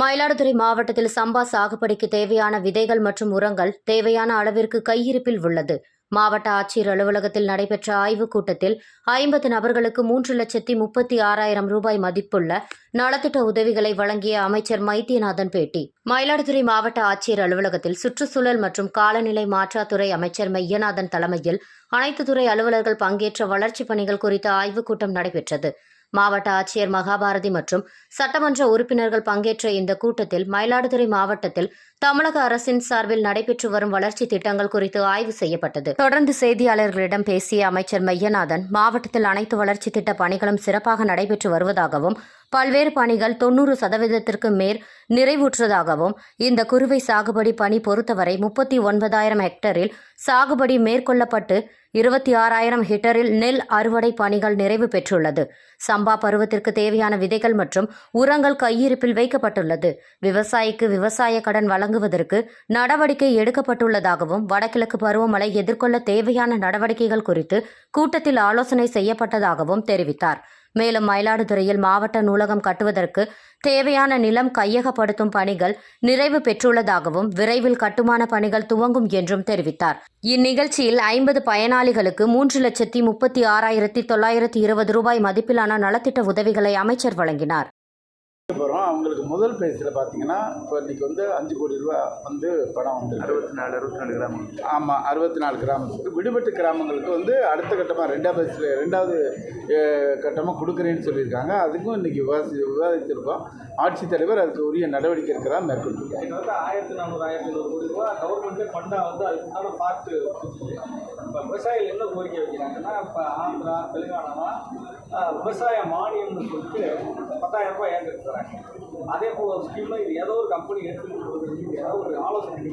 மயிலாடுதுறை மாவட்டத்தில் சம்பா சாகுபடிக்கு தேவையான விதைகள் மற்றும் உரங்கள் தேவையான அளவிற்கு கையிருப்பில் உள்ளது. மாவட்ட ஆட்சியர் அலுவலகத்தில் நடைபெற்ற ஆய்வுக் கூட்டத்தில் ஐம்பது நபர்களுக்கு மூன்று லட்சத்தி முப்பத்தி ஆறாயிரம் ரூபாய் மதிப்புள்ள நலத்திட்ட உதவிகளை வழங்கிய அமைச்சர் மைத்தியநாதன் பேட்டி. மயிலாடுதுறை மாவட்ட ஆட்சியர் அலுவலகத்தில் சுற்றுச்சூழல் மற்றும் காலநிலை மாற்றாத்துறை அமைச்சர் மையநாதன் தலைமையில் அனைத்து துறை அலுவலர்கள் பங்கேற்ற வளர்ச்சிப் பணிகள் குறித்த ஆய்வுக் கூட்டம் நடைபெற்றது. மாவட்ட ஆட்சியர் மகாபாரதி மற்றும் சட்டமன்ற உறுப்பினர்கள் பங்கேற்ற இந்த கூட்டத்தில் மயிலாடுதுறை மாவட்டத்தில் தமிழக அரசின் சார்பில் நடைபெற்று வரும் வளர்ச்சி திட்டங்கள் குறித்து ஆய்வு செய்யப்பட்டது. தொடர்ந்து செய்தியாளர்களிடம் பேசிய அமைச்சர் மையநாதன் மாவட்டத்தில் அனைத்து வளர்ச்சி திட்ட பணிகளும் சிறப்பாக நடைபெற்று வருவதாகவும் பல்வேறு பணிகள் தொன்னூறு சதவீதத்திற்கு மேல் நிறைவுற்றதாகவும் இந்த குறுவை சாகுபடி பணி பொறுத்தவரை முப்பத்தி ஒன்பதாயிரம் ஹெக்டரில் சாகுபடி மேற்கொள்ளப்பட்டு இருபத்தி ஆறாயிரம் ஹெக்டரில் நெல் அறுவடை பணிகள் நிறைவு பெற்றுள்ளது. சம்பா பருவத்திற்கு தேவையான விதைகள் மற்றும் உரங்கள் கையிருப்பில் வைக்கப்பட்டுள்ளது. விவசாயிக்கு விவசாய கடன் வழங்குவதற்கு நடவடிக்கை எடுக்கப்பட்டுள்ளதாகவும் வடகிழக்கு பருவமழை எதிர்கொள்ள தேவையான நடவடிக்கைகள் குறித்து கூட்டத்தில் ஆலோசனை செய்யப்பட்டதாகவும் தெரிவித்தார். மேலும் மயிலாடுதுறையில் மாவட்ட நூலகம் கட்டுவதற்கு தேவையான நிலம் கையகப்படுத்தும் பணிகள் நிறைவு பெற்றுள்ளதாகவும் விரைவில் கட்டுமான பணிகள் துவங்கும் என்றும் தெரிவித்தார். இந்நிகழ்ச்சியில் ஐம்பது பயனாளிகளுக்கு மூன்று லட்சத்தி முப்பத்தி ஆறாயிரத்தி தொள்ளாயிரத்தி இருபது ரூபாய் மதிப்பிலான நலத்திட்ட உதவிகளை அமைச்சர் வழங்கினார். போகிறோம் அவங்களுக்கு முதல் பேஸில் பார்த்தீங்கன்னா இப்போ இன்றைக்கி வந்து அஞ்சு கோடி ரூபா வந்து பணம் வந்து அறுபத்தி நாலு அறுபத்தி நாலு கிராமம் ஆமாம் அறுபத்தி நாலு கிராமத்துக்கு விடுபட்டு கிராமங்களுக்கு வந்து அடுத்த கட்டமாக ரெண்டாவது பேஸில் ரெண்டாவது கட்டமாக கொடுக்குறேன்னு சொல்லியிருக்காங்க. அதுக்கும் இன்றைக்கி விவாதி விவாதித்திருக்கோம். ஆட்சித்தலைவர் அதுக்கு உரிய நடவடிக்கை இருக்கிறதா கிட்டத்தட்ட ஆயிரத்தி நானூறு ஆயிரத்தி ஐநூறு கோடி ரூபா கவர்மெண்ட்டே ஃபண்டாக வந்து அதுக்கு பார்த்து விவசாயிகள் என்ன கோரிக்கை வைக்கிறாங்கன்னா இப்போ ஆந்திரா தெலுங்கானா விவசாய மானியம்னு சொல்லிட்டு பத்தாயிரம் ரூபாய் ஏற்கனவே தராங்க. அதே போல் ஒரு ஸ்கீமில் இது ஏதோ ஒரு கம்பெனி எடுத்துக்கிட்டு ஏதாவது ஏதோ ஒரு ஆலோசனை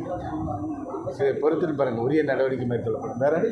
சரி பொறுத்துட்டு பாருங்கள் உரிய நடவடிக்கை மேற்கொள்ளப்படும். வேறு